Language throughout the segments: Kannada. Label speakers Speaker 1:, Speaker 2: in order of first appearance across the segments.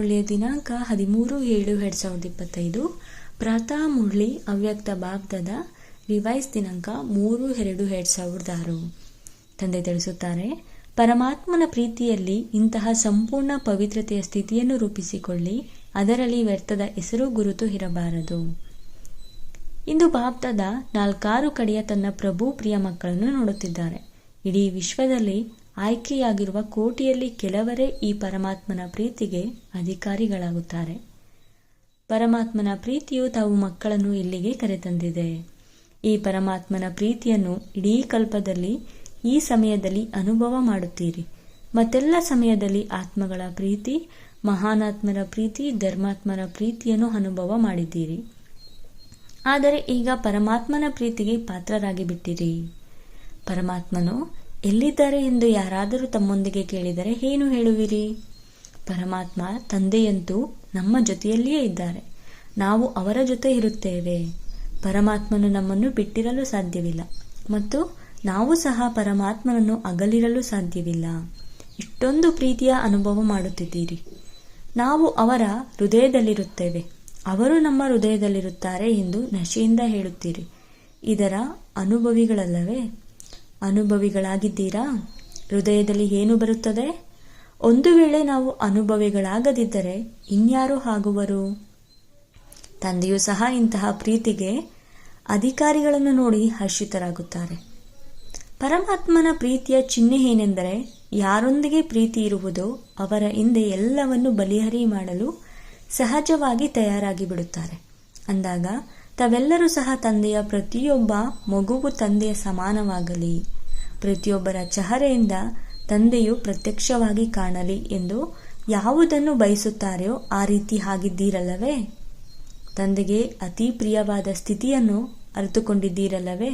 Speaker 1: ಮುರಳಿಯ ದಿನಾಂಕ ಹದಿಮೂರು ಏಳು ಎರಡು ಸಾವಿರದ ಇಪ್ಪತ್ತೈದು. ಪ್ರಾತಃ ಮುರಳಿ ಅವ್ಯಕ್ತ ಭಾಗದ ರಿವೈಸ್ ದಿನಾಂಕ ಮೂರು ಎರಡು ಎರಡು ಸಾವಿರದ ಆರು. ತಂದೆ ತಿಳಿಸುತ್ತಾರೆ, ಪರಮಾತ್ಮನ ಪ್ರೀತಿಯಲ್ಲಿ ಇಂತಹ ಸಂಪೂರ್ಣ ಪವಿತ್ರತೆಯ ಸ್ಥಿತಿಯನ್ನು ರೂಪಿಸಿಕೊಳ್ಳಿ, ಅದರಲ್ಲಿ ವ್ಯರ್ಥದ ಹೆಸರು ಗುರುತು ಇರಬಾರದು. ಇಂದು ಬಾಬ್ದಾದ ನಾಲ್ಕಾರು ಕಡೆಯ ತನ್ನ ಪ್ರಭು ಪ್ರಿಯ ಮಕ್ಕಳನ್ನು ನೋಡುತ್ತಿದ್ದಾರೆ. ಇಡೀ ವಿಶ್ವದಲ್ಲಿ ಆಯ್ಕೆಯಾಗಿರುವ ಕೋಟಿಯಲ್ಲಿ ಕೆಲವರೇ ಈ ಪರಮಾತ್ಮನ ಪ್ರೀತಿಗೆ ಅಧಿಕಾರಿಗಳಾಗುತ್ತಾರೆ. ಪರಮಾತ್ಮನ ಪ್ರೀತಿಯು ತಾವು ಮಕ್ಕಳನ್ನು ಇಲ್ಲಿಗೆ ಕರೆತಂದಿದೆ. ಈ ಪರಮಾತ್ಮನ ಪ್ರೀತಿಯನ್ನು ಇಡೀ ಕಲ್ಪದಲ್ಲಿ, ಈ ಸಮಯದಲ್ಲಿ ಅನುಭವ ಮಾಡುತ್ತೀರಿ. ಮತ್ತೆಲ್ಲ ಸಮಯದಲ್ಲಿ ಆತ್ಮಗಳ ಪ್ರೀತಿ ಮಹಾನಾತ್ಮರ ಪ್ರೀತಿ ಧರ್ಮಾತ್ಮರ ಪ್ರೀತಿಯನ್ನು ಅನುಭವ ಮಾಡಿದ್ದೀರಿ. ಆದರೆ ಈಗ ಪರಮಾತ್ಮನ ಪ್ರೀತಿಗೆ ಪಾತ್ರರಾಗಿ ಬಿಟ್ಟಿರಿ ಪರಮಾತ್ಮನು ಎಲ್ಲಿದ್ದಾರೆ ಎಂದು ಯಾರಾದರೂ ತಮ್ಮೊಂದಿಗೆ ಕೇಳಿದರೆ ಏನು ಹೇಳುವಿರಿ? ಪರಮಾತ್ಮ ತಂದೆಯಂತೂ ನಮ್ಮ ಜೊತೆಯಲ್ಲಿಯೇ ಇದ್ದಾರೆ. ನಾವು ಅವರ ಜೊತೆ ಇರುತ್ತೇವೆ. ಪರಮಾತ್ಮನು ನಮ್ಮನ್ನು ಬಿಟ್ಟಿರಲು ಸಾಧ್ಯವಿಲ್ಲ. ಮತ್ತು ನಾವು ಸಹ ಪರಮಾತ್ಮನನ್ನು ಅಗಲಿರಲು ಸಾಧ್ಯವಿಲ್ಲ. ಇಷ್ಟೊಂದು ಪ್ರೀತಿಯ ಅನುಭವ ಮಾಡುತ್ತಿದ್ದೀರಿ. ನಾವು ಅವರ ಹೃದಯದಲ್ಲಿರುತ್ತೇವೆ. ಅವರು ನಮ್ಮ ಹೃದಯದಲ್ಲಿರುತ್ತಾರೆ ಎಂದು ನಶೆಯಿಂದ ಹೇಳುತ್ತೀರಿ. ಇದರ ಅನುಭವಿಗಳಲ್ಲವೇ? ಅನುಭವಿಗಳಾಗಿದ್ದೀರಾ? ಹೃದಯದಲ್ಲಿ ಏನು ಬರುತ್ತದೆ? ಒಂದು ವೇಳೆ ನಾವು ಅನುಭವಿಗಳಾಗದಿದ್ದರೆ ಇನ್ಯಾರು ಆಗುವರು? ತಂದೆಯೂ ಸಹ ಇಂತಹ ಪ್ರೀತಿಗೆ ಅಧಿಕಾರಿಗಳನ್ನು ನೋಡಿ ಹರ್ಷಿತರಾಗುತ್ತಾರೆ. ಪರಮಾತ್ಮನ ಪ್ರೀತಿಯ ಚಿಹ್ನೆ ಏನೆಂದರೆ ಯಾರೊಂದಿಗೆ ಪ್ರೀತಿ ಇರುವುದೋ ಅವರ ಹಿಂದೆ ಎಲ್ಲವನ್ನು ಬಲಿಹರಿ ಮಾಡಲು ಸಹಜವಾಗಿ ತಯಾರಾಗಿ ಬಿಡುತ್ತಾರೆ ಅಂದಾಗ ತಾವೆಲ್ಲರೂ ಸಹ ತಂದೆಯ ಪ್ರತಿಯೊಬ್ಬ ಮಗುವು ತಂದೆಯ ಸಮಾನವಾಗಲಿ. ಪ್ರತಿಯೊಬ್ಬರ ಚಹರೆಯಿಂದ ತಂದೆಯು ಪ್ರತ್ಯಕ್ಷವಾಗಿ ಕಾಣಲಿ ಎಂದು ಯಾವುದನ್ನು ಬಯಸುತ್ತಾರೆಯೋ ಆ ರೀತಿ ಆಗಿದ್ದೀರಲ್ಲವೇ ತಂದೆಗೆ ಅತಿ ಪ್ರಿಯವಾದ ಸ್ಥಿತಿಯನ್ನು ಅರಿತುಕೊಂಡಿದ್ದೀರಲ್ಲವೇ?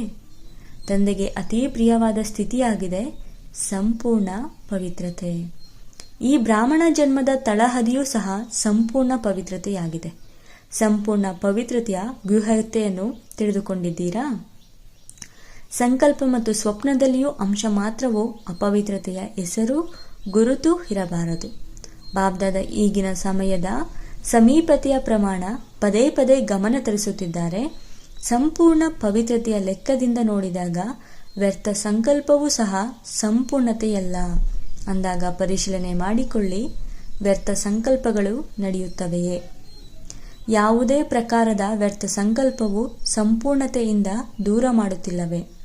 Speaker 1: ತಂದೆಗೆ ಅತಿ ಪ್ರಿಯವಾದ ಸ್ಥಿತಿಯಾಗಿದೆ ಸಂಪೂರ್ಣ ಪವಿತ್ರತೆ. ಈ ಬ್ರಾಹ್ಮಣ ಜನ್ಮದ ತಳಹದಿಯೂ ಸಹ ಸಂಪೂರ್ಣ ಪವಿತ್ರತೆಯಾಗಿದೆ. ಸಂಪೂರ್ಣ ಪವಿತ್ರತೆಯ ಗೃಹತೆಯನ್ನು ತಿಳಿದುಕೊಂಡಿದ್ದೀರಾ? ಸಂಕಲ್ಪ ಮತ್ತು ಸ್ವಪ್ನದಲ್ಲಿಯೂ ಅಂಶ ಮಾತ್ರವೋ ಅಪವಿತ್ರತೆಯ ಹೆಸರು ಗುರುತು ಇರಬಾರದು. ಬಾಬ್ದಾದ ಈಗಿನ ಸಮಯದ ಸಮೀಪತೆಯ ಪ್ರಮಾಣ ಪದೇ ಪದೇ ಗಮನ ತರಿಸುತ್ತಿದ್ದಾರೆ. ಸಂಪೂರ್ಣ ಪವಿತ್ರತೆಯ ಲೆಕ್ಕದಿಂದ ನೋಡಿದಾಗ ವ್ಯರ್ಥ ಸಂಕಲ್ಪವೂ ಸಹ ಸಂಪೂರ್ಣತೆಯಲ್ಲ. ಅಂದಾಗ ಪರಿಶೀಲನೆ ಮಾಡಿಕೊಳ್ಳಿ, ವ್ಯರ್ಥ ಸಂಕಲ್ಪಗಳು ನಡೆಯುತ್ತವೆಯೇ? ಯಾವುದೇ ಪ್ರಕಾರದ ವ್ಯರ್ಥ ಸಂಕಲ್ಪವು ಸಂಪೂರ್ಣತೆಯಿಂದ ದೂರ ಮಾಡುತ್ತಿಲ್ಲವೇ?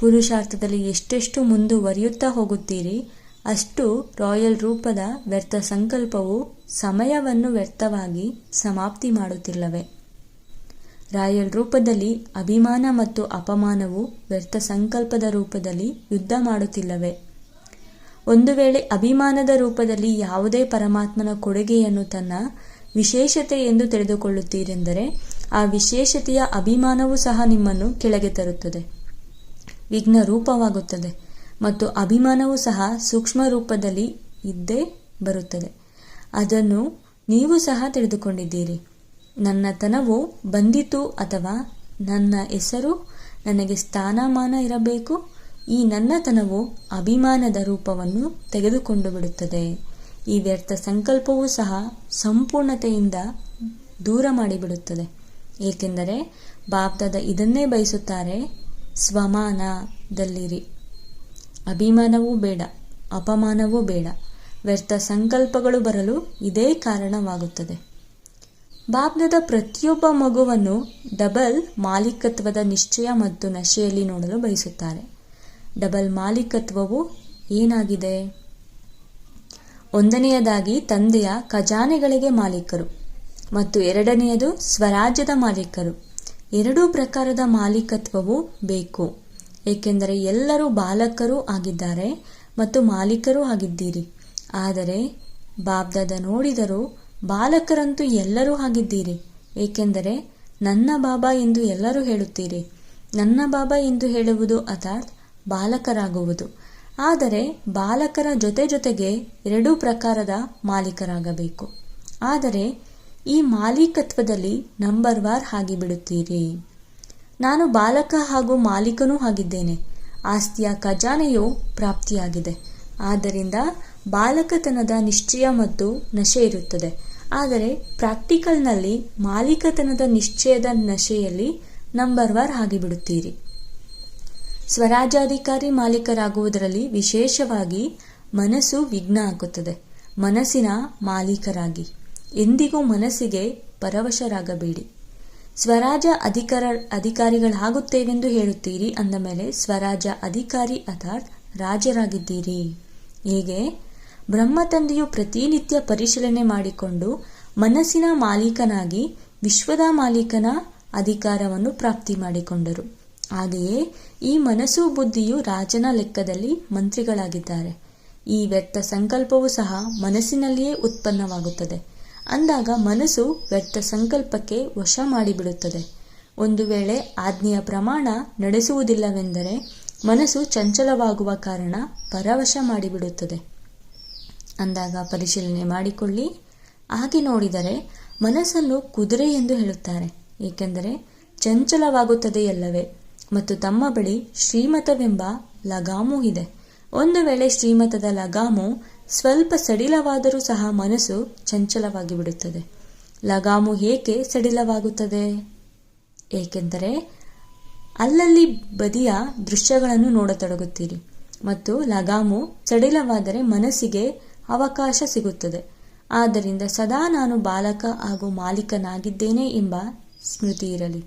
Speaker 1: ಪುರುಷಾರ್ಥದಲ್ಲಿ ಎಷ್ಟೆಷ್ಟು ಮುಂದುವರಿಯುತ್ತಾ ಹೋಗುತ್ತೀರಿ, ಅಷ್ಟು ರಾಯಲ್ ರೂಪದ ವ್ಯರ್ಥ ಸಂಕಲ್ಪವು ಸಮಯವನ್ನು ವ್ಯರ್ಥವಾಗಿ ಸಮಾಪ್ತಿ ಮಾಡುತ್ತಿಲ್ಲವೆ? ರಾಯಲ್ ರೂಪದಲ್ಲಿ ಅಭಿಮಾನ ಮತ್ತು ಅಪಮಾನವು ವ್ಯರ್ಥ ಸಂಕಲ್ಪದ ರೂಪದಲ್ಲಿ ಯುದ್ಧ ಮಾಡುತ್ತಿಲ್ಲವೆ? ಒಂದು ವೇಳೆ ಅಭಿಮಾನದ ರೂಪದಲ್ಲಿ ಯಾವುದೇ ಪರಮಾತ್ಮನ ಕೊಡುಗೆಯನ್ನು ತನ್ನ ವಿಶೇಷತೆ ಎಂದು ತಿಳಿದುಕೊಳ್ಳುತ್ತೀರೆಂದರೆ, ಆ ವಿಶೇಷತೆಯ ಅಭಿಮಾನವೂ ಸಹ ನಿಮ್ಮನ್ನು ಕೆಳಗೆ ತರುತ್ತದೆ. ವಿಘ್ನ ರೂಪವಾಗುತ್ತದೆ ಮತ್ತು ಅಭಿಮಾನವೂ ಸಹ ಸೂಕ್ಷ್ಮ ರೂಪದಲ್ಲಿ ಇದ್ದೇ ಬರುತ್ತದೆ. ಅದನ್ನು ನೀವು ಸಹ ತಿಳಿದುಕೊಂಡಿದ್ದೀರಿ. ನನ್ನ ತನವು ಬಂದಿತು ಅಥವಾ ನನ್ನ ಹೆಸರು ನನಗೆ ಸ್ಥಾನಮಾನ ಇರಬೇಕು. ಈ ನನ್ನತನವು ಅಭಿಮಾನದ ರೂಪವನ್ನು ತೆಗೆದುಕೊಂಡು ಬಿಡುತ್ತದೆ. ಈ ವ್ಯರ್ಥ ಸಂಕಲ್ಪವೂ ಸಹ ಸಂಪೂರ್ಣತೆಯಿಂದ ದೂರ ಮಾಡಿಬಿಡುತ್ತದೆ. ಏಕೆಂದರೆ ಬಾಬ್ದಾದ ಇದನ್ನೇ ಬಯಸುತ್ತಾರೆ ಸ್ವಮಾನದಲ್ಲಿರಿ. ಅಭಿಮಾನವೂ ಬೇಡ, ಅಪಮಾನವೂ ಬೇಡ. ವ್ಯರ್ಥ ಸಂಕಲ್ಪಗಳು ಬರಲು ಇದೇ ಕಾರಣವಾಗುತ್ತದೆ. ಬಾಬ್ನದ ಪ್ರತಿಯೊಬ್ಬ ಮಗುವನ್ನು ಡಬಲ್ ಮಾಲೀಕತ್ವದ ನಿಶ್ಚಯ ಮತ್ತು ನಶೆಯಲ್ಲಿ ನೋಡಲು ಬಯಸುತ್ತಾರೆ. ಡಬಲ್ ಮಾಲೀಕತ್ವವು ಏನಾಗಿದೆ? ಒಂದನೆಯದಾಗಿ ತಂದೆಯ ಖಜಾನೆಗಳಿಗೆ ಮಾಲೀಕರು ಮತ್ತು ಎರಡನೆಯದು ಸ್ವರಾಜ್ಯದ ಮಾಲೀಕರು. ಎರಡೂ ಪ್ರಕಾರದ ಮಾಲೀಕತ್ವವು ಬೇಕು. ಏಕೆಂದರೆ ಎಲ್ಲರೂ ಬಾಲಕರೂ ಆಗಿದ್ದಾರೆ ಮತ್ತು ಮಾಲೀಕರೂ ಆಗಿದ್ದೀರಿ. ಆದರೆ ಬಾಬ್ದಾದ ನೋಡಿದರೂ ಬಾಲಕರಂತೂ ಎಲ್ಲರೂ ಆಗಿದ್ದೀರಿ. ಏಕೆಂದರೆ ನನ್ನ ಬಾಬಾ ಎಂದು ಎಲ್ಲರೂ ಹೇಳುತ್ತೀರಿ. ನನ್ನ ಬಾಬಾ ಎಂದು ಹೇಳುವುದು ಅರ್ಥಾತ್ ಬಾಲಕರಾಗುವುದು. ಆದರೆ ಬಾಲಕರ ಜೊತೆ ಜೊತೆಗೆ ಎರಡೂ ಪ್ರಕಾರದ ಮಾಲೀಕರಾಗಬೇಕು. ಆದರೆ ಈ ಮಾಲೀಕತ್ವದಲ್ಲಿ ನಂಬರ್ ವಾರ್ ಆಗಿಬಿಡುತ್ತೀರಿ. ನಾನು ಬಾಲಕ ಹಾಗೂ ಮಾಲೀಕನೂ ಆಗಿದ್ದೇನೆ. ಆಸ್ತಿಯ ಖಜಾನೆಯು ಪ್ರಾಪ್ತಿಯಾಗಿದೆ. ಆದ್ದರಿಂದ ಬಾಲಕತನದ ನಿಶ್ಚಯ ಮತ್ತು ನಶೆ ಇರುತ್ತದೆ. ಆದರೆ ಪ್ರಾಕ್ಟಿಕಲ್ನಲ್ಲಿ ಮಾಲೀಕತನದ ನಿಶ್ಚಯದ ನಶೆಯಲ್ಲಿ ನಂಬರ್ ವಾರ್ ಆಗಿಬಿಡುತ್ತೀರಿ. ಸ್ವರಾಜಾಧಿಕಾರಿ ಮಾಲೀಕರಾಗುವುದರಲ್ಲಿ ವಿಶೇಷವಾಗಿ ಮನಸ್ಸು ವಿಘ್ನ ಆಗುತ್ತದೆ ಮನಸ್ಸಿನ ಮಾಲೀಕರಾಗಿ. ಎಂದಿಗೂ ಮನಸ್ಸಿಗೆ ಪರವಶರಾಗಬೇಡಿ. ಸ್ವರಾಜ ಅಧಿಕಾರ, ಅಧಿಕಾರಿಗಳಾಗುತ್ತೇವೆಂದು ಹೇಳುತ್ತೀರಿ ಅಂದ ಮೇಲೆ ಸ್ವರಾಜ ಅಧಿಕಾರಿ ಅರ್ಥಾತ್ ರಾಜರಾಗಿದ್ದೀರಿ. ಹೀಗೆ? ಬ್ರಹ್ಮತಂದೆಯು ಪ್ರತಿನಿತ್ಯ ಪರಿಶೀಲನೆ ಮಾಡಿಕೊಂಡು ಮನಸ್ಸಿನ ಮಾಲೀಕನಾಗಿ ವಿಶ್ವದ ಮಾಲೀಕನ ಅಧಿಕಾರವನ್ನು ಪ್ರಾಪ್ತಿ ಮಾಡಿಕೊಂಡರು. ಹಾಗೆಯೇ ಈ ಮನಸ್ಸು ಬುದ್ಧಿಯು ರಾಜನ ಲೆಕ್ಕದಲ್ಲಿ ಮಂತ್ರಿಗಳಾಗಿದ್ದಾರೆ. ಈ ವ್ಯರ್ಥ ಸಂಕಲ್ಪವು ಸಹ ಮನಸ್ಸಿನಲ್ಲಿಯೇ ಉತ್ಪನ್ನವಾಗುತ್ತದೆ. ಅಂದಾಗ ಮನಸ್ಸು ವ್ಯರ್ಥ ಸಂಕಲ್ಪಕ್ಕೆ ವಶ ಮಾಡಿಬಿಡುತ್ತದೆ. ಒಂದು ವೇಳೆ ಆಜ್ಞೆಯ ಪ್ರಮಾಣ ನಡೆಸುವುದಿಲ್ಲವೆಂದರೆ ಮನಸ್ಸು ಚಂಚಲವಾಗುವ ಕಾರಣ ಪರವಶ ಮಾಡಿಬಿಡುತ್ತದೆ. ಅಂದಾಗ ಪರಿಶೀಲನೆ ಮಾಡಿಕೊಳ್ಳಿ. ಹಾಗೆ ನೋಡಿದರೆ ಮನಸ್ಸನ್ನು ಕುದುರೆ ಎಂದು ಹೇಳುತ್ತಾರೆ. ಏಕೆಂದರೆ ಚಂಚಲವಾಗುತ್ತದೆಯಲ್ಲವೇ ಮತ್ತು ತಮ್ಮ ಬಳಿ ಶ್ರೀಮತವೆಂಬ ಲಗಾಮು ಇದೆ. ಒಂದು ವೇಳೆ ಶ್ರೀಮತದ ಲಗಾಮು ಸ್ವಲ್ಪ ಸಡಿಲವಾದರೂ ಸಹ ಮನಸ್ಸು ಚಂಚಲವಾಗಿ ಬಿಡುತ್ತದೆ. ಲಗಾಮು ಏಕೆ ಸಡಿಲವಾಗುತ್ತದೆ? ಏಕೆಂದರೆ ಅಲ್ಲಲ್ಲಿ ಬದಿಯ ದೃಶ್ಯಗಳನ್ನು ನೋಡತೊಡಗುತ್ತೀರಿ ಮತ್ತು ಲಗಾಮು ಸಡಿಲವಾದರೆ ಮನಸ್ಸಿಗೆ ಅವಕಾಶ ಸಿಗುತ್ತದೆ. ಆದ್ದರಿಂದ ಸದಾ ನಾನು ಬಾಲಕ ಹಾಗೂ ಮಾಲೀಕನಾಗಿದ್ದೇನೆ ಎಂಬ ಸ್ಮೃತಿ ಇರಲಿ.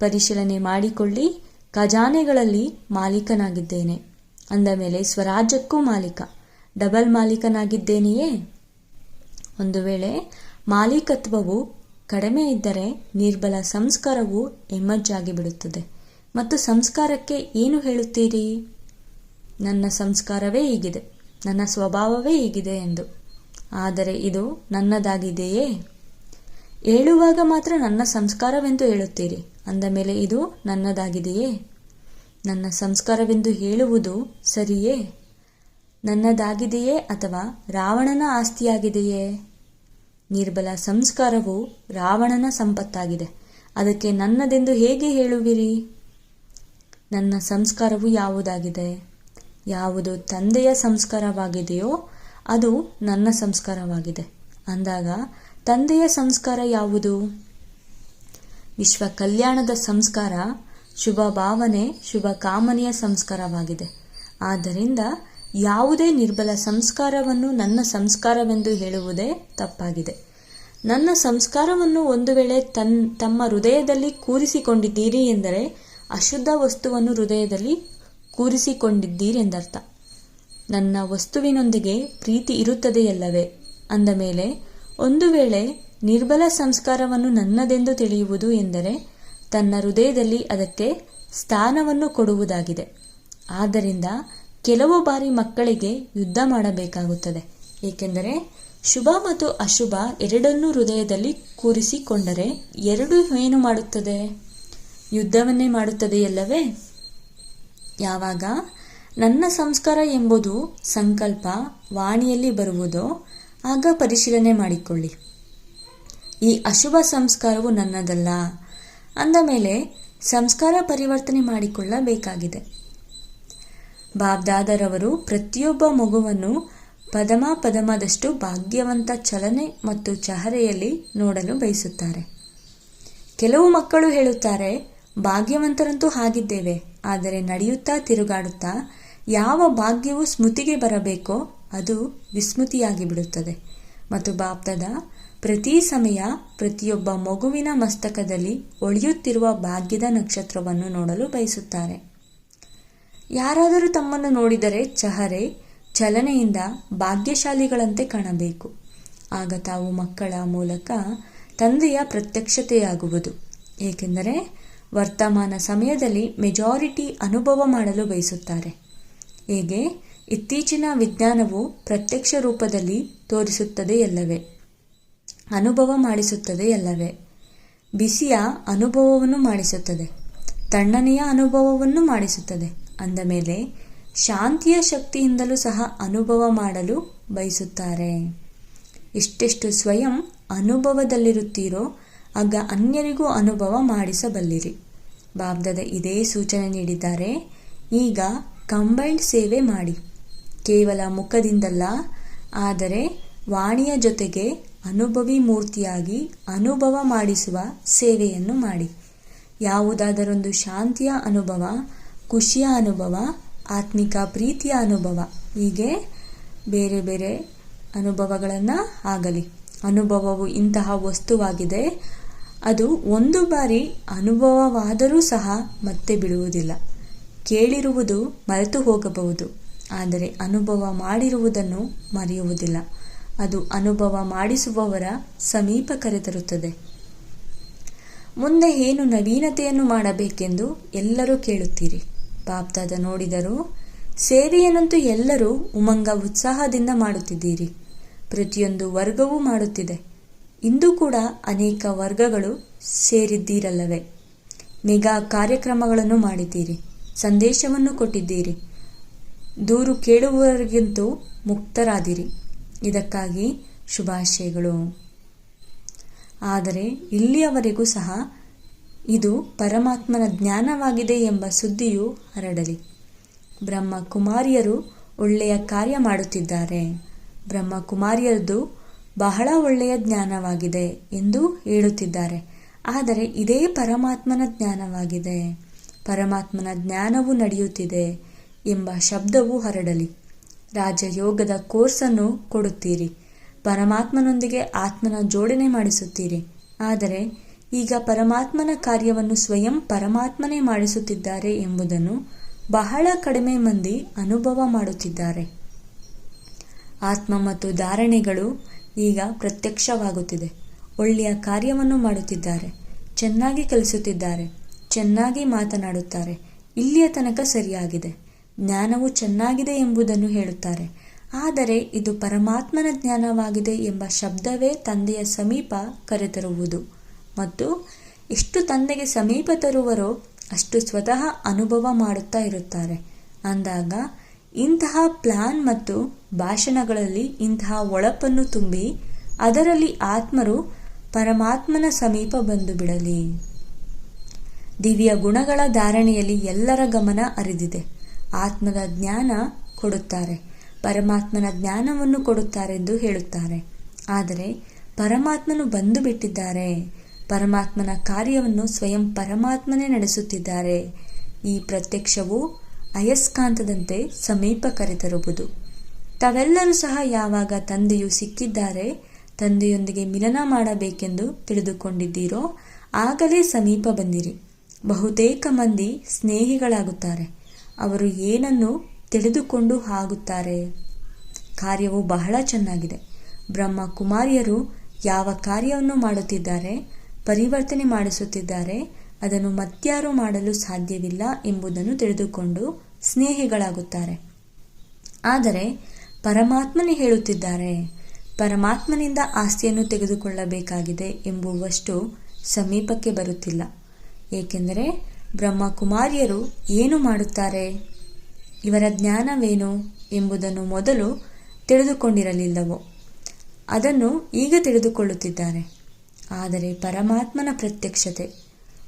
Speaker 1: ಪರಿಶೀಲನೆ ಮಾಡಿಕೊಳ್ಳಿ. ಖಜಾನೆಗಳಲ್ಲಿ ಮಾಲೀಕನಾಗಿದ್ದೇನೆ. ಅಂದ ಮೇಲೆ ಸ್ವರಾಜ್ಯಕ್ಕೂ ಮಾಲೀಕ. ಡಬಲ್ ಮಾಲೀಕನಾಗಿದ್ದೇನೆಯೇ? ಒಂದು ವೇಳೆ ಮಾಲೀಕತ್ವವು ಕಡಿಮೆ ಇದ್ದರೆ ನಿರ್ಬಲ ಸಂಸ್ಕಾರವು ಎಮ್ಮಜ್ಜಾಗಿ ಬಿಡುತ್ತದೆ. ಮತ್ತು ಸಂಸ್ಕಾರಕ್ಕೆ ಏನು ಹೇಳುತ್ತೀರಿ? ನನ್ನ ಸಂಸ್ಕಾರವೇ ಹೀಗಿದೆ, ನನ್ನ ಸ್ವಭಾವವೇ ಹೀಗಿದೆ ಎಂದು. ಆದರೆ ಇದು ನನ್ನದಾಗಿದೆಯೇ? ಹೇಳುವಾಗ ಮಾತ್ರ ನನ್ನ ಸಂಸ್ಕಾರವೆಂದು ಹೇಳುತ್ತೀರಿ, ಅಂದ ಮೇಲೆ ಇದು ನನ್ನದಾಗಿದೆಯೇ? ನನ್ನ ಸಂಸ್ಕಾರವೆಂದು ಹೇಳುವುದು ಸರಿಯೇ? ನನ್ನದಾಗಿದೆಯೇ ಅಥವಾ ರಾವಣನ ಆಸ್ತಿಯಾಗಿದೆಯೇ? ನಿರ್ಬಲ ಸಂಸ್ಕಾರವು ರಾವಣನ ಸಂಪತ್ತಾಗಿದೆ. ಅದಕ್ಕೆ ನನ್ನದೆಂದು ಹೇಗೆ ಹೇಳುವಿರಿ? ನನ್ನ ಸಂಸ್ಕಾರವು ಯಾವುದಾಗಿದೆ? ಯಾವುದು ತಂದೆಯ ಸಂಸ್ಕಾರವಾಗಿದೆಯೋ ಅದು ನನ್ನ ಸಂಸ್ಕಾರವಾಗಿದೆ. ಅಂದಾಗ ತಂದೆಯ ಸಂಸ್ಕಾರ ಯಾವುದು? ವಿಶ್ವ ಕಲ್ಯಾಣದ ಸಂಸ್ಕಾರ ಶುಭ ಭಾವನೆ ಶುಭ ಕಾಮನೆಯ ಸಂಸ್ಕಾರವಾಗಿದೆ. ಆದ್ದರಿಂದ ಯಾವುದೇ ನಿರ್ಬಲ ಸಂಸ್ಕಾರವನ್ನು ನನ್ನ ಸಂಸ್ಕಾರವೆಂದು ಹೇಳುವುದೇ ತಪ್ಪಾಗಿದೆ. ನನ್ನ ಸಂಸ್ಕಾರವನ್ನು ಒಂದು ವೇಳೆ ತನ್, ತಮ್ಮ ಹೃದಯದಲ್ಲಿ ಕೂರಿಸಿಕೊಂಡಿದ್ದೀರಿ ಎಂದರೆ ಅಶುದ್ಧ ವಸ್ತುವನ್ನು ಹೃದಯದಲ್ಲಿ ಕೂರಿಸಿಕೊಂಡಿದ್ದೀರಿ ಎಂದರ್ಥ. ನನ್ನ ವಸ್ತುವಿನೊಂದಿಗೆ ಪ್ರೀತಿ ಇರುತ್ತದೆಯಲ್ಲವೇ? ಅಂದ ಮೇಲೆ, ಒಂದು ವೇಳೆ ನಿರ್ಬಲ ಸಂಸ್ಕಾರವನ್ನು ನನ್ನದೆಂದು ತಿಳಿಯುವುದು ಎಂದರೆ ತನ್ನ ಹೃದಯದಲ್ಲಿ ಅದಕ್ಕೆ ಸ್ಥಾನವನ್ನು ಕೊಡುವುದಾಗಿದೆ. ಆದ್ದರಿಂದ ಕೆಲವು ಬಾರಿ ಮಕ್ಕಳಿಗೆ ಯುದ್ಧ ಮಾಡಬೇಕಾಗುತ್ತದೆ, ಏಕೆಂದರೆ ಶುಭ ಮತ್ತು ಅಶುಭ ಎರಡನ್ನೂ ಹೃದಯದಲ್ಲಿ ಕೂರಿಸಿಕೊಂಡರೆ ಎರಡು ಏನು ಮಾಡುತ್ತದೆ? ಯುದ್ಧವನ್ನೇ ಮಾಡುತ್ತದೆಯಲ್ಲವೇ ಯಾವಾಗ ನನ್ನ ಸಂಸ್ಕಾರ ಎಂಬುದು ಸಂಕಲ್ಪ ವಾಣಿಯಲ್ಲಿ ಬರುವುದೋ ಆಗ ಪರಿಶೀಲನೆ ಮಾಡಿಕೊಳ್ಳಿ. ಈ ಅಶುಭ ಸಂಸ್ಕಾರವು ನನ್ನದಲ್ಲ, ಅಂದ ಮೇಲೆ ಸಂಸ್ಕಾರ ಪರಿವರ್ತನೆ ಮಾಡಿಕೊಳ್ಳಬೇಕಾಗಿದೆ. ಬಾಬ್ದಾದರವರು ಪ್ರತಿಯೊಬ್ಬ ಮಗುವನ್ನು ಪದಮ ಪದಮದಷ್ಟು ಭಾಗ್ಯವಂತ ಚಲನೆ ಮತ್ತು ಚಹರೆಯಲ್ಲಿ ನೋಡಲು ಬಯಸುತ್ತಾರೆ. ಕೆಲವು ಮಕ್ಕಳು ಹೇಳುತ್ತಾರೆ, ಭಾಗ್ಯವಂತರಂತೂ ಹಾಗಿದ್ದೇವೆ, ಆದರೆ ನಡೆಯುತ್ತಾ ತಿರುಗಾಡುತ್ತಾ ಯಾವ ಭಾಗ್ಯವು ಸ್ಮೃತಿಗೆ ಬರಬೇಕೋ ಅದು ವಿಸ್ಮೃತಿಯಾಗಿ ಬಿಡುತ್ತದೆ ಮತ್ತು ಬಾಪ್ತದ ಪ್ರತಿ ಸಮಯ ಪ್ರತಿಯೊಬ್ಬ ಮಗುವಿನ ಮಸ್ತಕದಲ್ಲಿ ಒಳಿಯುತ್ತಿರುವ ಭಾಗ್ಯದ ನಕ್ಷತ್ರವನ್ನು ನೋಡಲು ಬಯಸುತ್ತಾರೆ. ಯಾರಾದರೂ ತಮ್ಮನ್ನು ನೋಡಿದರೆ ಚಹರೆ, ಚಲನೆಯಿಂದ ಭಾಗ್ಯಶಾಲಿಗಳಂತೆ ಕಾಣಬೇಕು. ಆಗ ತಾವು ಮಕ್ಕಳ ಮೂಲಕ ತಂದೆಯ ಪ್ರತ್ಯಕ್ಷತೆಯಾಗುವುದು. ಏಕೆಂದರೆ ವರ್ತಮಾನ ಸಮಯದಲ್ಲಿ ಮೆಜಾರಿಟಿ ಅನುಭವ ಮಾಡಲು ಬಯಸುತ್ತಾರೆ. ಹೇಗೆ? ಇತ್ತೀಚಿನ ವಿಜ್ಞಾನವು ಪ್ರತ್ಯಕ್ಷ ರೂಪದಲ್ಲಿ ತೋರಿಸುತ್ತದೆಯಲ್ಲವೇ ಅನುಭವ ಮಾಡಿಸುತ್ತದೆಯಲ್ಲವೇ ಬಿಸಿಯ ಅನುಭವವನ್ನು ಮಾಡಿಸುತ್ತದೆ. ತಣ್ಣನೆಯ ಅನುಭವವನ್ನು ಮಾಡಿಸುತ್ತದೆ. ಅಂದ ಮೇಲೆ ಶಾಂತಿಯ ಶಕ್ತಿಯಿಂದಲೂ ಸಹ ಅನುಭವ ಮಾಡಲು ಬಯಸುತ್ತಾರೆ. ಎಷ್ಟೆಷ್ಟು ಸ್ವಯಂ ಅನುಭವದಲ್ಲಿರುತ್ತೀರೋ ಆಗ ಅನ್ಯರಿಗೂ ಅನುಭವ ಮಾಡಿಸಬಲ್ಲಿರಿ. ಬಾಬ್ದದ ಇದೇ ಸೂಚನೆ ನೀಡಿದ್ದಾರೆ, ಈಗ ಕಂಬೈಂಡ್ ಸೇವೆ ಮಾಡಿ. ಕೇವಲ ಮುಖದಿಂದಲ್ಲ, ಆದರೆ ವಾಣಿಯ ಜೊತೆಗೆ ಅನುಭವಿ ಮೂರ್ತಿಯಾಗಿ ಅನುಭವ ಮಾಡಿಸುವ ಸೇವೆಯನ್ನು ಮಾಡಿ. ಯಾವುದಾದರೊಂದು ಶಾಂತಿಯ ಅನುಭವ ಖುಷಿಯ ಅನುಭವ, ಆತ್ಮಿಕ ಪ್ರೀತಿಯ ಅನುಭವ. ಹೀಗೆ ಬೇರೆ ಬೇರೆ ಅನುಭವಗಳನ್ನು ಆಗಲಿ. ಅನುಭವವು ಇಂತಹ ವಸ್ತುವಾಗಿದೆ. ಅದು ಒಂದು ಬಾರಿ ಅನುಭವವಾದರೂ ಸಹ ಮತ್ತೆ ಬಿಡುವುದಿಲ್ಲ. ಕೇಳಿರುವುದು ಮರೆತು ಹೋಗಬಹುದು. ಆದರೆ ಅನುಭವ ಮಾಡಿರುವುದನ್ನು ಮರೆಯುವುದಿಲ್ಲ. ಅದು ಅನುಭವ ಮಾಡಿಸುವವರ ಸಮೀಪ ಕರೆತರುತ್ತದೆ. ಮುಂದೆ ಏನು ನವೀನತೆಯನ್ನು ಮಾಡಬೇಕೆಂದು ಎಲ್ಲರೂ ಕೇಳುತ್ತೀರಿ. ಬಾಪ್ದಾದ ನೋಡಿದರು ಸೇವೆಯನ್ನಂತೂ ಎಲ್ಲರೂ ಉಮಂಗ ಉತ್ಸಾಹದಿಂದ ಮಾಡುತ್ತಿದ್ದೀರಿ. ಪ್ರತಿಯೊಂದು ವರ್ಗವೂ ಮಾಡುತ್ತಿದೆ. ಇಂದು ಕೂಡ ಅನೇಕ ವರ್ಗಗಳು ಸೇರಿದ್ದೀರಲ್ಲವೇ? ನಿಗಾ ಕಾರ್ಯಕ್ರಮಗಳನ್ನು ಮಾಡಿದ್ದೀರಿ, ಸಂದೇಶವನ್ನು ಕೊಟ್ಟಿದ್ದೀರಿ. ದೂರು ಕೇಳುವವರಿಗಿಂತೂ ಮುಕ್ತರಾದಿರಿ. ಇದಕ್ಕಾಗಿ ಶುಭಾಶಯಗಳು. ಆದರೆ ಇಲ್ಲಿಯವರೆಗೂ ಸಹ ಇದು ಪರಮಾತ್ಮನ ಜ್ಞಾನವಾಗಿದೆ ಎಂಬ ಸುದ್ದಿಯು ಹರಡಲಿ. ಬ್ರಹ್ಮ ಕುಮಾರಿಯರು ಒಳ್ಳೆಯ ಕಾರ್ಯ ಮಾಡುತ್ತಿದ್ದಾರೆ. ಬ್ರಹ್ಮ ಕುಮಾರಿಯರದು ಬಹಳ ಒಳ್ಳೆಯ ಜ್ಞಾನವಾಗಿದೆ ಎಂದು ಹೇಳುತ್ತಿದ್ದಾರೆ. ಆದರೆ ಇದೇ ಪರಮಾತ್ಮನ ಜ್ಞಾನವಾಗಿದೆ. ಪರಮಾತ್ಮನ ಜ್ಞಾನವು ನಡೆಯುತ್ತಿದೆ ಎಂಬ ಶಬ್ದವು ಹರಡಲಿ. ರಾಜಯೋಗದ ಕೋರ್ಸನ್ನು ಕೊಡುತ್ತೀರಿ. ಪರಮಾತ್ಮನೊಂದಿಗೆ ಆತ್ಮನ ಜೋಡಣೆ ಮಾಡಿಸುತ್ತೀರಿ. ಆದರೆ ಈಗ ಪರಮಾತ್ಮನ ಕಾರ್ಯವನ್ನು ಸ್ವಯಂ ಪರಮಾತ್ಮನೇ ಮಾಡಿಸುತ್ತಿದ್ದಾರೆ ಎಂಬುದನ್ನು ಬಹಳ ಕಡಿಮೆ ಮಂದಿ ಅನುಭವ ಮಾಡುತ್ತಿದ್ದಾರೆ. ಆತ್ಮ ಮತ್ತು ಧಾರಣೆಗಳು ಈಗ ಪ್ರತ್ಯಕ್ಷವಾಗುತ್ತಿದೆ. ಒಳ್ಳೆಯ ಕಾರ್ಯವನ್ನು ಮಾಡುತ್ತಿದ್ದಾರೆ. ಚೆನ್ನಾಗಿ ಕಲಿಸುತ್ತಿದ್ದಾರೆ. ಚೆನ್ನಾಗಿ ಮಾತನಾಡುತ್ತಾರೆ. ಇಲ್ಲಿಯ ತನಕ ಸರಿಯಾಗಿದೆ. ಜ್ಞಾನವು ಚೆನ್ನಾಗಿದೆ ಎಂಬುದನ್ನು ಹೇಳುತ್ತಾರೆ. ಆದರೆ ಇದು ಪರಮಾತ್ಮನ ಜ್ಞಾನವಾಗಿದೆ ಎಂಬ ಶಬ್ದವೇ ತಂದೆಯ ಸಮೀಪ ಕರೆತರುವುದು. ಮತ್ತು ಎಷ್ಟು ತಂದೆಗೆ ಸಮೀಪ ತರುವರೋ ಅಷ್ಟು ಸ್ವತಃ ಅನುಭವ ಮಾಡುತ್ತಾ ಇರುತ್ತಾರೆ. ಅಂದಾಗ ಇಂತಹ ಪ್ಲಾನ್ ಮತ್ತು ಭಾಷಣಗಳಲ್ಲಿ ಇಂತಹ ಒಳಪನ್ನು ತುಂಬಿ ಅದರಲ್ಲಿ ಆತ್ಮರು ಪರಮಾತ್ಮನ ಸಮೀಪ ಬಂದು ಬಿಡಲಿ. ದಿವ್ಯ ಗುಣಗಳ ಧಾರಣೆಯಲ್ಲಿ ಎಲ್ಲರ ಗಮನ ಅರಿದಿದೆ. ಆತ್ಮದ ಜ್ಞಾನ ಕೊಡುತ್ತಾರೆ. ಪರಮಾತ್ಮನ ಜ್ಞಾನವನ್ನು ಕೊಡುತ್ತಾರೆಂದು ಹೇಳುತ್ತಾರೆ. ಆದರೆ ಪರಮಾತ್ಮನು ಬಂದು ಬಿಟ್ಟಿದ್ದಾರೆ. ಪರಮಾತ್ಮನ ಕಾರ್ಯವನ್ನು ಸ್ವಯಂ ಪರಮಾತ್ಮನೇ ನಡೆಸುತ್ತಿದ್ದಾರೆ. ಈ ಪ್ರತ್ಯಕ್ಷವು ಅಯಸ್ಕಾಂತದಂತೆ ಸಮೀಪ ಕರೆತರುವುದು ತಾವೆಲ್ಲರೂ ಸಹ ಯಾವಾಗ ತಂದೆಯು ಸಿಕ್ಕಿದ್ದಾರೆ, ತಂದೆಯೊಂದಿಗೆ ಮಿಲನ ಮಾಡಬೇಕೆಂದು ತಿಳಿದುಕೊಂಡಿದ್ದೀರೋ, ಆಗಲೇ ಸಮೀಪ ಬಂದಿರಿ. ಬಹುತೇಕ ಮಂದಿ ಸ್ನೇಹಿಗಳಾಗುತ್ತಾರೆ. ಅವರು ಏನನ್ನು ತಿಳಿದುಕೊಂಡು ಆಗುತ್ತಾರೆ ಕಾರ್ಯವು ಬಹಳ ಚೆನ್ನಾಗಿದೆ. ಬ್ರಹ್ಮ ಕುಮಾರಿಯರು ಯಾವ ಕಾರ್ಯವನ್ನು ಮಾಡುತ್ತಿದ್ದಾರೆ? ಪರಿವರ್ತನೆ ಮಾಡಿಸುತ್ತಿದ್ದಾರೆ, ಅದನ್ನು ಮತ್ಯಾರು ಮಾಡಲು ಸಾಧ್ಯವಿಲ್ಲ ಎಂಬುದನ್ನು ತಿಳಿದುಕೊಂಡು ಸ್ನೇಹಿಗಳಾಗುತ್ತಾರೆ. ಆದರೆ ಪರಮಾತ್ಮನೇ ಹೇಳುತ್ತಿದ್ದಾರೆ, ಪರಮಾತ್ಮನಿಂದ ಆಸ್ತಿಯನ್ನು ತೆಗೆದುಕೊಳ್ಳಬೇಕಾಗಿದೆ ಎಂಬುವಷ್ಟು ಸಮೀಪಕ್ಕೆ ಬರುತ್ತಿಲ್ಲ. ಏಕೆಂದರೆ ಬ್ರಹ್ಮಕುಮಾರಿಯರು ಏನು ಮಾಡುತ್ತಾರೆ? ಇವರ ಜ್ಞಾನವೇನು ಎಂಬುದನ್ನು ಮೊದಲು ತಿಳಿದುಕೊಂಡಿರಲಿಲ್ಲವೋ? ಅದನ್ನು ಈಗ ತಿಳಿದುಕೊಳ್ಳುತ್ತಿದ್ದಾರೆ. ಆದರೆ ಪರಮಾತ್ಮನ ಪ್ರತ್ಯಕ್ಷತೆ.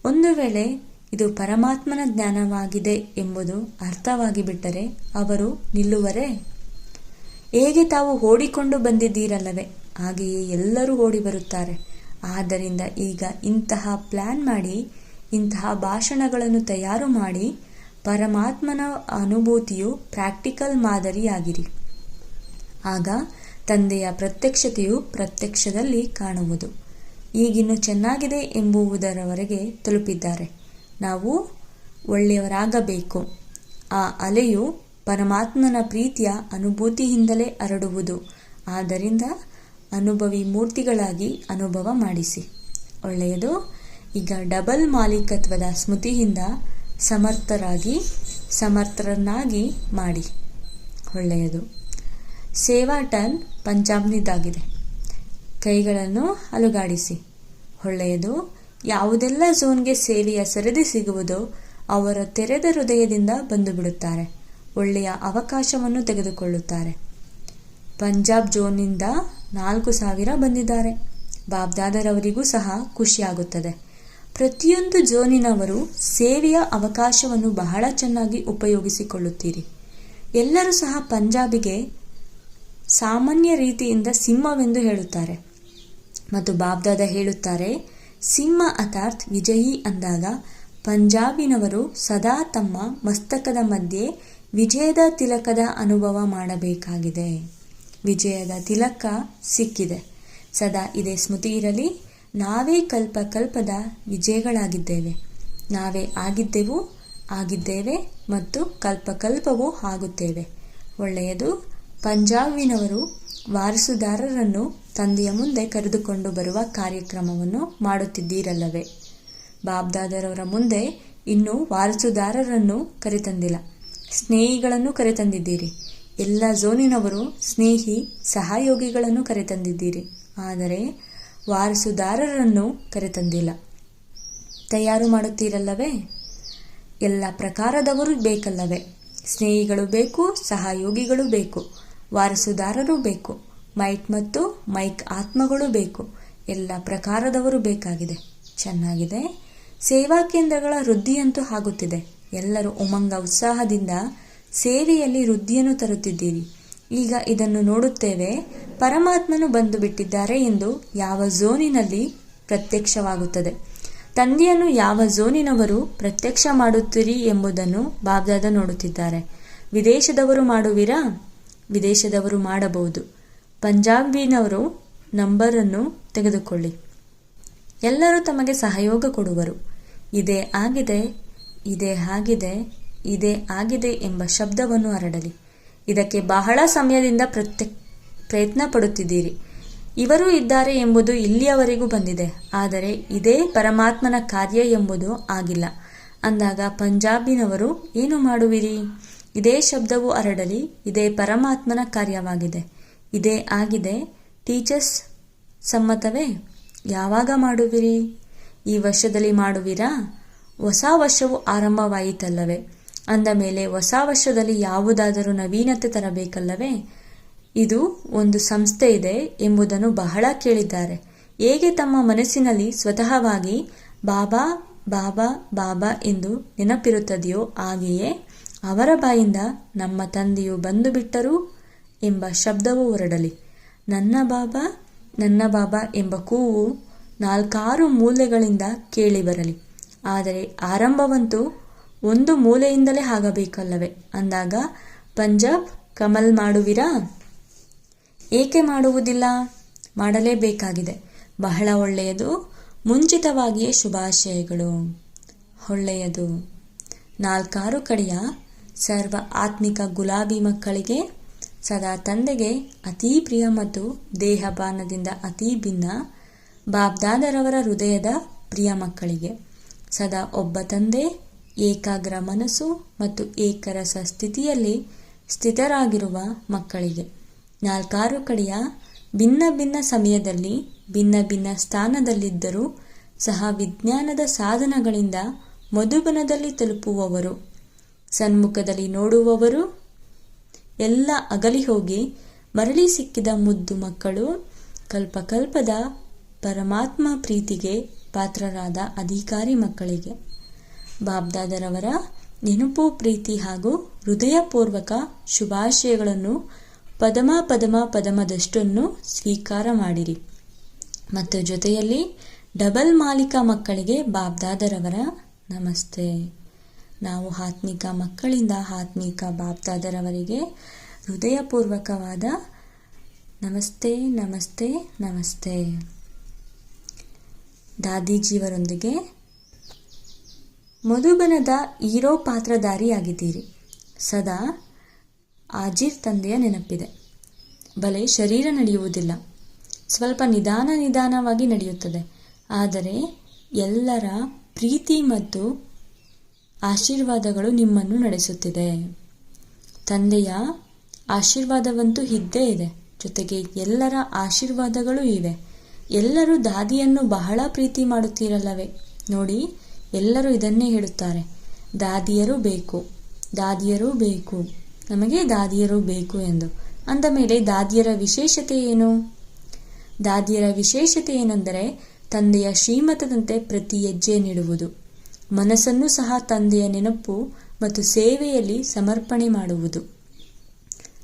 Speaker 1: ಒಂದು ವೇಳೆ ಇದು ಪರಮಾತ್ಮನ ಜ್ಞಾನವಾಗಿದೆ ಎಂಬುದು ಅರ್ಥವಾಗಿ ಬಿಟ್ಟರೆ ಅವರು ನಿಲ್ಲುವರೇ? ಹೇಗೆ ತಾವು ಓಡಿಕೊಂಡು ಬಂದಿದ್ದೀರಲ್ಲವೇ? ಹಾಗೆಯೇ ಎಲ್ಲರೂ ಓಡಿ ಬರುತ್ತಾರೆ. ಆದ್ದರಿಂದ ಈಗ ಇಂತಹ ಪ್ಲ್ಯಾನ್ ಮಾಡಿ, ಇಂತಹ ಭಾಷಣಗಳನ್ನು ತಯಾರು ಮಾಡಿ, ಪರಮಾತ್ಮನ ಅನುಭೂತಿಯು ಪ್ರಾಕ್ಟಿಕಲ್ ಮಾದರಿಯಾಗಿರಿ. ಆಗ ತಂದೆಯ ಪ್ರತ್ಯಕ್ಷತೆಯು ಪ್ರತ್ಯಕ್ಷದಲ್ಲಿ ಕಾಣುವುದು. ಈಗಿನ್ನು ಚೆನ್ನಾಗಿದೆ ಎಂಬುವುದರವರೆಗೆ ತಲುಪಿದ್ದಾರೆ. ನಾವು ಒಳ್ಳೆಯವರಾಗಬೇಕು. ಆ ಅಲೆಯು ಪರಮಾತ್ಮನ ಪ್ರೀತಿಯ ಅನುಭೂತಿಯಿಂದಲೇ ಹರಡುವುದು. ಆದ್ದರಿಂದ ಅನುಭವಿ ಮೂರ್ತಿಗಳಾಗಿ ಅನುಭವ ಮಾಡಿಸಿ. ಒಳ್ಳೆಯದು, ಈಗ ಡಬಲ್ ಮಾಲೀಕತ್ವದ ಸ್ಮೃತಿಯಿಂದ ಸಮರ್ಥರಾಗಿ, ಸಮರ್ಥರನ್ನಾಗಿ ಮಾಡಿ. ಒಳ್ಳೆಯದು. ಸೇವಾ ಟರ್ನ್ ಪಂಜಾಬ್ನಿದ್ದಾಗಿದೆ. ಕೈಗಳನ್ನು ಅಲುಗಾಡಿಸಿ. ಒಳ್ಳೆಯದು, ಯಾವುದೆಲ್ಲ ಝೋನ್ಗೆ ಸೇವೆಯ ಸರದಿ ಸಿಗುವುದೋ ಅವರ ತೆರೆದ ಹೃದಯದಿಂದ ಬಂದು ಬಿಡುತ್ತಾರೆ ಒಳ್ಳೆಯ ಅವಕಾಶವನ್ನು ತೆಗೆದುಕೊಳ್ಳುತ್ತಾರೆ. ಪಂಜಾಬ್ ಝೋನ್ನಿಂದ ನಾಲ್ಕು ಸಾವಿರ ಬಂದಿದ್ದಾರೆ. ಬಾಬ್ದಾದರವರಿಗೂ ಸಹ ಖುಷಿಯಾಗುತ್ತದೆ. ಪ್ರತಿಯೊಂದು ಝೋನಿನವರು ಸೇವೆಯ ಅವಕಾಶವನ್ನು ಬಹಳ ಚೆನ್ನಾಗಿ ಉಪಯೋಗಿಸಿಕೊಳ್ಳುತ್ತೀರಿ. ಎಲ್ಲರೂ ಸಹ ಪಂಜಾಬಿಗೆ ಸಾಮಾನ್ಯ ರೀತಿಯಿಂದ ಸಿಂಹವೆಂದು ಹೇಳುತ್ತಾರೆ. ಮತ್ತು ಬಾಬ್ದಾದ ಹೇಳುತ್ತಾರೆ, ಸಿಂಹ ಅಥಾರ್ಥ್ ವಿಜಯಿ ಅಂದಾಗ, ಪಂಜಾಬಿನವರು ಸದಾ ತಮ್ಮ ಮಸ್ತಕದ ಮಧ್ಯೆ ವಿಜಯದ ತಿಲಕದ ಅನುಭವ ಮಾಡಬೇಕಾಗಿದೆ. ವಿಜಯದ ತಿಲಕ ಸಿಕ್ಕಿದೆ. ಸದಾ ಇದೇ ಸ್ಮೃತಿ ಇರಲಿ, ನಾವೇ ಕಲ್ಪ ಕಲ್ಪದ ವಿಜಯಗಳಾಗಿದ್ದೇವೆ. ನಾವೇ ಆಗಿದ್ದೆವು, ಆಗಿದ್ದೇವೆ ಮತ್ತು ಕಲ್ಪಕಲ್ಪವೂ ಆಗುತ್ತೇವೆ. ಒಳ್ಳೆಯದು, ಪಂಜಾಬಿನವರು ವಾರಸುದಾರರನ್ನು ತಂದೆಯ ಮುಂದೆ ಕರೆದುಕೊಂಡು ಬರುವ ಕಾರ್ಯಕ್ರಮವನ್ನು ಮಾಡುತ್ತಿದ್ದೀರಲ್ಲವೇ? ಬಾಬ್ದಾದರವರ ಮುಂದೆ ಇನ್ನೂ ವಾರಸುದಾರರನ್ನು ಕರೆತಂದಿಲ್ಲ. ಸ್ನೇಹಿಗಳನ್ನು ಕರೆತಂದಿದ್ದೀರಿ. ಎಲ್ಲ ಝೋನಿನವರು ಸ್ನೇಹಿ, ಸಹಯೋಗಿಗಳನ್ನು ಕರೆತಂದಿದ್ದೀರಿ. ಆದರೆ ವಾರಸುದಾರರನ್ನು ಕರೆತಂದಿಲ್ಲ. ತಯಾರು ಮಾಡುತ್ತೀರಲ್ಲವೇ? ಎಲ್ಲ ಪ್ರಕಾರದವರು ಬೇಕಲ್ಲವೇ? ಸ್ನೇಹಿಗಳು ಬೇಕು, ಸಹಯೋಗಿಗಳು ಬೇಕು. ವಾರಸುದಾರರು ಬೇಕು, ಮೈಕ್ ಮತ್ತು ಮೈಕ್ ಆತ್ಮಗಳು ಬೇಕು, ಎಲ್ಲ ಪ್ರಕಾರದವರು ಬೇಕಾಗಿದೆ. ಚೆನ್ನಾಗಿದೆ. ಸೇವಾ ಕೇಂದ್ರಗಳ ವೃದ್ಧಿಯಂತೂ ಆಗುತ್ತಿದೆ. ಎಲ್ಲರೂ ಉಮಂಗ ಉತ್ಸಾಹದಿಂದ ಸೇವೆಯಲ್ಲಿ ವೃದ್ಧಿಯನ್ನು ತರುತ್ತಿದ್ದೀರಿ. ಈಗ ಇದನ್ನು ನೋಡುತ್ತೇವೆ. ಪರಮಾತ್ಮನು ಬಂದು ಬಿಟ್ಟಿದ್ದಾರೆ ಎಂದು ಯಾವ ಝೋನಿನಲ್ಲಿ ಪ್ರತ್ಯಕ್ಷವಾಗುತ್ತದೆ. ತಂದೆಯನ್ನು ಯಾವ ಝೋನಿನವರು ಪ್ರತ್ಯಕ್ಷ ಮಾಡುತ್ತೀರಿ ಎಂಬುದನ್ನು ಬಾಬ್ದಾದ ನೋಡುತ್ತಿದ್ದಾರೆ. ವಿದೇಶದವರು ಮಾಡುವಿರಾ? ವಿದೇಶದವರು ಮಾಡಬಹುದು. ಪಂಜಾಬಿನವರು ನಂಬರನ್ನು ತೆಗೆದುಕೊಳ್ಳಿ. ಎಲ್ಲರೂ ತಮಗೆ ಸಹಯೋಗ ಕೊಡುವರು. ಇದೇ ಆಗಿದೆ ಇದೇ ಆಗಿದೆ ಇದೇ ಆಗಿದೆ ಎಂಬ ಶಬ್ದವನ್ನು ಹರಡಲಿ. ಇದಕ್ಕೆ ಬಹಳ ಸಮಯದಿಂದ ಪ್ರತ್ಯ, ಪ್ರಯತ್ನ ಪಡುತ್ತಿದ್ದೀರಿ. ಇವರು ಇದ್ದಾರೆ ಎಂಬುದು ಇಲ್ಲಿಯವರೆಗೂ ಬಂದಿದೆ. ಆದರೆ ಇದೇ ಪರಮಾತ್ಮನ ಕಾರ್ಯ ಎಂಬುದು ಆಗಿಲ್ಲ. ಅಂದಾಗ ಪಂಜಾಬಿನವರು ಏನು ಮಾಡುವಿರಿ? ಇದೇ ಶಬ್ದವು ಹರಡಲಿ, ಇದೇ ಪರಮಾತ್ಮನ ಕಾರ್ಯವಾಗಿದೆ. ಇದೇ ಆಗಿದೆ, ಟೀಚರ್ಸ್ ಸಮ್ಮತವೇ? ಯಾವಾಗ ಮಾಡುವಿರಿ? ಈ ವರ್ಷದಲ್ಲಿ ಮಾಡುವಿರಾ? ಹೊಸ ವರ್ಷವು ಆರಂಭವಾಯಿತಲ್ಲವೇ? ಅಂದ ಮೇಲೆ ಹೊಸ ವರ್ಷದಲ್ಲಿ ಯಾವುದಾದರೂ ನವೀನತೆ ತರಬೇಕಲ್ಲವೇ? ಇದು ಒಂದು ಸಂಸ್ಥೆ ಇದೆ ಎಂಬುದನ್ನು ಬಹಳ ಕೇಳಿದ್ದಾರೆ. ಹೇಗೆ ತಮ್ಮ ಮನಸ್ಸಿನಲ್ಲಿ ಸ್ವತಃವಾಗಿ ಬಾಬಾ ಬಾಬಾ ಬಾಬಾ ಎಂದು ನೆನಪಿರುತ್ತದೆಯೋ ಹಾಗೆಯೇ ಅವರ ಬಾಯಿಂದ ನಮ್ಮ ತಂದೆಯು ಬಂದು ಬಿಟ್ಟರು ಎಂಬ ಶಬ್ದವು ಹೊರಡಲಿ. ನನ್ನ ಬಾಬಾ ನನ್ನ ಬಾಬಾ ಎಂಬ ಕೂವು ನಾಲ್ಕಾರು ಮೂಲೆಗಳಿಂದ ಕೇಳಿಬರಲಿ ಆದರೆ ಆರಂಭವಂತೂ ಒಂದು ಮೂಲೆಯಿಂದಲೇ ಆಗಬೇಕಲ್ಲವೇ? ಅಂದಾಗ, ಪಂಜಾಬ್ ಕಮಲ್ ಮಾಡುವಿರಾ? ಏಕೆ ಮಾಡುವುದಿಲ್ಲ? ಮಾಡಲೇಬೇಕಾಗಿದೆ. ಬಹಳ ಒಳ್ಳೆಯದು. ಮುಂಚಿತವಾಗಿಯೇ ಶುಭಾಶಯಗಳು. ಒಳ್ಳೆಯದು. ನಾಲ್ಕಾರು ಕಡೆಯ ಸರ್ವ ಆತ್ಮಿಕ ಗುಲಾಬಿ ಮಕ್ಕಳಿಗೆ ಸದಾ ತಂದೆಗೆ ಅತೀ ಪ್ರಿಯ ಮತ್ತು ದೇಹಪಾನದಿಂದ ಅತೀ ಭಿನ್ನ ಬಾಬ್ದಾದರವರ ಹೃದಯದ ಪ್ರಿಯ ಮಕ್ಕಳಿಗೆ. ಸದಾ ಒಬ್ಬ ತಂದೆ, ಏಕಾಗ್ರ ಮನಸ್ಸು ಮತ್ತು ಏಕರಸ ಸ್ಥಿತಿಯಲ್ಲಿ ಸ್ಥಿತರಾಗಿರುವ ಮಕ್ಕಳಿಗೆ. ನಾಲ್ಕಾರು ಕಡೆಯ ಭಿನ್ನ ಭಿನ್ನ ಸಮಯದಲ್ಲಿ, ಭಿನ್ನ ಭಿನ್ನ ಸ್ಥಾನದಲ್ಲಿದ್ದರೂ ಸಹ ವಿಜ್ಞಾನದ ಸಾಧನಗಳಿಂದ ಮಧುಬನದಲ್ಲಿ ತಲುಪುವವರು. ಸನ್ಮುಖದಲ್ಲಿ ನೋಡುವವರು ಎಲ್ಲ ಅಗಲಿ ಹೋಗಿ ಮರಳಿ ಸಿಕ್ಕಿದ ಮುದ್ದು ಮಕ್ಕಳು ಕಲ್ಪಕಲ್ಪದ ಪರಮಾತ್ಮ ಪ್ರೀತಿಗೆ ಪಾತ್ರರಾದ ಅಧಿಕಾರಿ ಮಕ್ಕಳಿಗೆ. ಬಾಬ್ದಾದರವರ ನೆನಪು, ಪ್ರೀತಿ ಹಾಗೂ ಹೃದಯಪೂರ್ವಕ ಶುಭಾಶಯಗಳನ್ನು ಪದಮ ಪದಮ ಪದಮದಷ್ಟನ್ನು ಸ್ವೀಕಾರ ಮಾಡಿರಿ. ಮತ್ತು ಜೊತೆಯಲ್ಲಿ ಡಬಲ್ ಮಾಲಿಕ ಮಕ್ಕಳಿಗೆ ಬಾಬ್ದಾದರವರ ನಮಸ್ತೆ. ನಾವು ಆತ್ಮಿಕ ಮಕ್ಕಳಿಂದ ಆತ್ಮಿಕ ಬಾಬ್ದಾದರವರಿಗೆ ಹೃದಯಪೂರ್ವಕವಾದ ನಮಸ್ತೆ ನಮಸ್ತೆ ನಮಸ್ತೆ. ದಾದೀಜಿಯವರೊಂದಿಗೆ ಮಧುಬನದ ಹೀರೋ ಪಾತ್ರಧಾರಿಯಾಗಿದ್ದೀರಿ. ಸದಾ ಆಜೀರ್ ತಂದೆಯ ನೆನಪಿದೆ. ಬಲೆ ಶರೀರ ನಡೆಯುವುದಿಲ್ಲ. ಸ್ವಲ್ಪ ನಿಧಾನ ನಿಧಾನವಾಗಿ ನಡೆಯುತ್ತದೆ. ಆದರೆ ಎಲ್ಲರ ಪ್ರೀತಿ ಮತ್ತು ಆಶೀರ್ವಾದಗಳು ನಿಮ್ಮನ್ನು ನಡೆಸುತ್ತಿದೆ. ತಂದೆಯ ಆಶೀರ್ವಾದವಂತೂ ಇದ್ದೇ ಇದೆ. ಜೊತೆಗೆ ಎಲ್ಲರ ಆಶೀರ್ವಾದಗಳು ಇವೆ. ಎಲ್ಲರೂ ದಾದಿಯನ್ನು ಬಹಳ ಪ್ರೀತಿ ಮಾಡುತ್ತೀರಲ್ಲವೇ? ನೋಡಿ, ಎಲ್ಲರೂ ಇದನ್ನೇ ಹೇಳುತ್ತಾರೆ. ದಾದಿಯರು ಬೇಕು ದಾದಿಯರು ಬೇಕು, ನಮಗೆ ದಾದಿಯರು ಬೇಕು ಎಂದು. ಅಂದ ಮೇಲೆ ದಾದಿಯರ ವಿಶೇಷತೆ ಏನು? ದಾದಿಯರ ವಿಶೇಷತೆ ಏನೆಂದರೆ, ತಂದೆಯ ಶ್ರೀಮತದಂತೆ ಪ್ರತಿ ಹೆಜ್ಜೆ ನೀಡುವುದು. ಮನಸ್ಸನ್ನು ಸಹ ತಂದೆಯ ನೆನಪು ಮತ್ತು ಸೇವೆಯಲ್ಲಿ ಸಮರ್ಪಣೆ ಮಾಡುವುದು.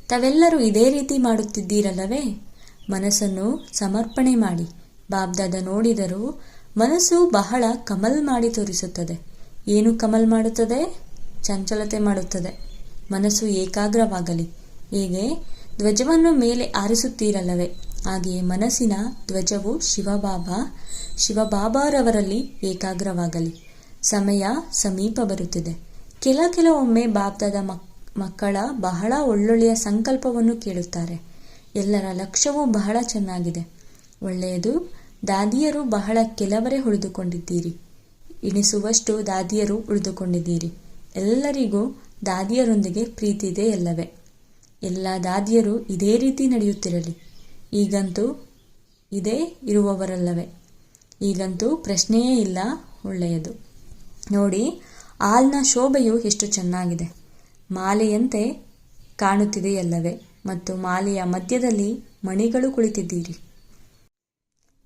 Speaker 1: ತಾವೆಲ್ಲರೂ ಇದೇ ರೀತಿ ಮಾಡುತ್ತಿದ್ದೀರಲ್ಲವೇ? ಮನಸ್ಸನ್ನು ಸಮರ್ಪಣೆ ಮಾಡಿ. ಬಾಬ್ದಾದ ನೋಡಿದರೂ ಮನಸ್ಸು ಬಹಳ ಕಮಲ್ ಮಾಡಿ ತೋರಿಸುತ್ತದೆ. ಏನು ಕಮಲ್ ಮಾಡುತ್ತದೆ? ಚಂಚಲತೆ ಮಾಡುತ್ತದೆ. ಮನಸ್ಸು ಏಕಾಗ್ರವಾಗಲಿ. ಹೀಗೆ? ಧ್ವಜವನ್ನು ಮೇಲೆ ಆರಿಸುತ್ತೀರಲ್ಲವೇ? ಹಾಗೆಯೇ ಮನಸ್ಸಿನ ಧ್ವಜವು ಶಿವಬಾಬಾ, ಶಿವಬಾಬಾರವರಲ್ಲಿ ಏಕಾಗ್ರವಾಗಲಿ. ಸಮಯ ಸಮೀಪ ಬರುತ್ತಿದೆ. ಕೆಲ ಕೆಲವೊಮ್ಮೆ ಬಾಬ್ದಾದ ಮಕ್, ಮಕ್ಕಳ ಬಹಳ ಒಳ್ಳೊಳ್ಳೆಯ ಸಂಕಲ್ಪವನ್ನು ಕೇಳುತ್ತಾರೆ. ಎಲ್ಲರ ಲಕ್ಷ್ಯವೂ ಬಹಳ ಚೆನ್ನಾಗಿದೆ. ಒಳ್ಳೆಯದು, ದಾದಿಯರು ಬಹಳ ಕೆಲವರೇ ಉಳಿದುಕೊಂಡಿದ್ದೀರಿ. ಇಣಿಸುವಷ್ಟು ದಾದಿಯರು ಉಳಿದುಕೊಂಡಿದ್ದೀರಿ. ಎಲ್ಲರಿಗೂ ದಾದಿಯರೊಂದಿಗೆ ಪ್ರೀತಿ ಇದೆ ಎಲ್ಲವೇ. ಎಲ್ಲ ದಾದಿಯರು ಇದೇ ರೀತಿ ನಡೆಯುತ್ತಿರಲಿ. ಈಗಂತೂ ಇದೇ ಇರುವವರಲ್ಲವೇ. ಈಗಂತೂ ಪ್ರಶ್ನೆಯೇ ಇಲ್ಲ, ಒಳ್ಳೆಯದು. ನೋಡಿ ಆಲ್ನ ಶೋಭೆಯು ಎಷ್ಟು ಚೆನ್ನಾಗಿದೆ. ಮಾಲೆಯಂತೆ ಕಾಣುತ್ತಿದೆಯಲ್ಲವೇ? ಮತ್ತು ಮಾಲೆಯ ಮಧ್ಯದಲ್ಲಿ ಮಣಿಗಳು ಕುಳಿತಿದ್ದೀರಿ.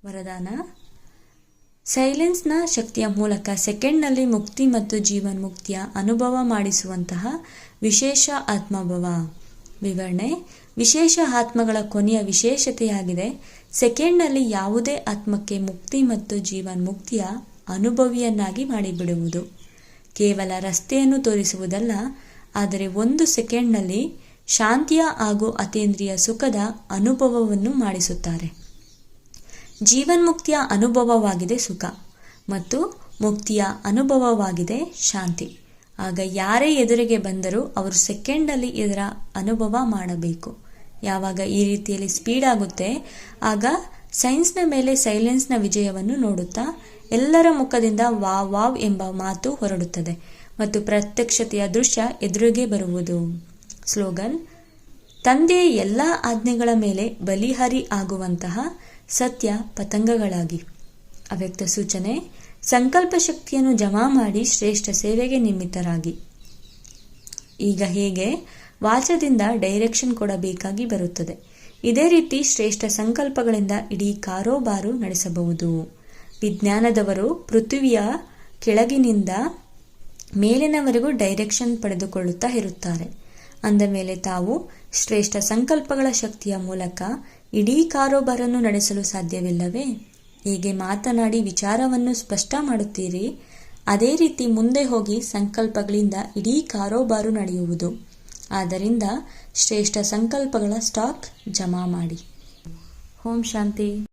Speaker 1: ವರದಾನ. ಸೈಲೆನ್ಸ್ನ ಶಕ್ತಿಯ ಮೂಲಕ ಸೆಕೆಂಡ್ನಲ್ಲಿ ಮುಕ್ತಿ ಮತ್ತು ಜೀವನ್ ಮುಕ್ತಿಯ ಅನುಭವ ಮಾಡಿಸುವಂತಹ ವಿಶೇಷ ಆತ್ಮಭವ. ವಿವರಣೆ. ವಿಶೇಷ ಆತ್ಮಗಳ ಕೊನೆಯ ವಿಶೇಷತೆಯಾಗಿದೆ. ಸೆಕೆಂಡ್ನಲ್ಲಿ ಯಾವುದೇ ಆತ್ಮಕ್ಕೆ ಮುಕ್ತಿ ಮತ್ತು ಜೀವನ್ ಮುಕ್ತಿಯ ಅನುಭವಿಯನ್ನಾಗಿ ಮಾಡಿಬಿಡುವುದು. ಕೇವಲ ರಸ್ತೆಯನ್ನು ತೋರಿಸುವುದಲ್ಲ, ಆದರೆ ಒಂದು ಸೆಕೆಂಡ್ನಲ್ಲಿ ಶಾಂತಿಯ ಹಾಗೂ ಅತೀಂದ್ರಿಯ ಸುಖದ ಅನುಭವವನ್ನು ಮಾಡಿಸುತ್ತಾರೆ. ಜೀವನ್ಮುಕ್ತಿಯ ಅನುಭವವಾಗಿದೆ ಸುಖ ಮತ್ತು ಮುಕ್ತಿಯ ಅನುಭವವಾಗಿದೆ ಶಾಂತಿ. ಆಗ ಯಾರೇ ಎದುರಿಗೆ ಬಂದರೂ ಅವರು ಸೆಕೆಂಡಲ್ಲಿ ಇದರ ಅನುಭವ ಮಾಡಬೇಕು. ಯಾವಾಗ ಈ ರೀತಿಯಲ್ಲಿ ಸ್ಪೀಡ್ ಆಗುತ್ತೆ, ಆಗ ಸೈನ್ಸ್ನ ಮೇಲೆ ಸೈಲೆನ್ಸ್ನ ವಿಜಯವನ್ನು ನೋಡುತ್ತಾ ಎಲ್ಲರ ಮುಖದಿಂದ ವಾವ್ ವಾವ್ ಎಂಬ ಮಾತು ಹೊರಡುತ್ತದೆ ಮತ್ತು ಪ್ರತ್ಯಕ್ಷತೆಯ ದೃಶ್ಯ ಎದುರಿಗೆ ಬರುವುದು. ಸ್ಲೋಗನ್ ತಂದೆಯ ಎಲ್ಲ ಆಜ್ಞೆಗಳ ಮೇಲೆ ಬಲಿಹಾರಿ ಆಗುವಂತಹ ಸತ್ಯ ಪತಂಗಗಳಾಗಿ. ಅವ್ಯಕ್ತ ಸೂಚನೆ, ಸಂಕಲ್ಪ ಶಕ್ತಿಯನ್ನು ಜಮಾ ಮಾಡಿ ಶ್ರೇಷ್ಠ ಸೇವೆಗೆ ನಿಮಿತ್ತರಾಗಿ. ಈಗ ಹೇಗೆ? ವಾಚದಿಂದ ಡೈರೆಕ್ಷನ್ ಕೊಡಬೇಕಾಗಿ ಬರುತ್ತದೆ. ಇದೇ ರೀತಿ ಶ್ರೇಷ್ಠ ಸಂಕಲ್ಪಗಳಿಂದ ಇಡೀ ಕಾರೋಬಾರು ನಡೆಸಬಹುದು. ವಿಜ್ಞಾನದವರು ಪೃಥ್ವಿಯ ಕೆಳಗಿನಿಂದ ಮೇಲಿನವರೆಗೂ ಡೈರೆಕ್ಷನ್ ಪಡೆದುಕೊಳ್ಳುತ್ತಾ ಇರುತ್ತಾರೆ. ಅಂದ ಮೇಲೆ ತಾವು ಶ್ರೇಷ್ಠ ಸಂಕಲ್ಪಗಳ ಶಕ್ತಿಯ ಮೂಲಕ ಇಡೀ ಕಾರೋಬಾರನ್ನು ನಡೆಸಲು ಸಾಧ್ಯವಿಲ್ಲವೇ? ಹೀಗೆ ಮಾತನಾಡಿ ವಿಚಾರವನ್ನು ಸ್ಪಷ್ಟ ಮಾಡುತ್ತೀರಿ. ಅದೇ ರೀತಿ ಮುಂದೆ ಹೋಗಿ ಸಂಕಲ್ಪಗಳಿಂದ ಇಡೀ ಕಾರೋಬಾರು ನಡೆಯುವುದು. ಆದ್ದರಿಂದ ಶ್ರೇಷ್ಠ ಸಂಕಲ್ಪಗಳ ಸ್ಟಾಕ್ ಜಮಾ ಮಾಡಿ. ಓಂ ಶಾಂತಿ.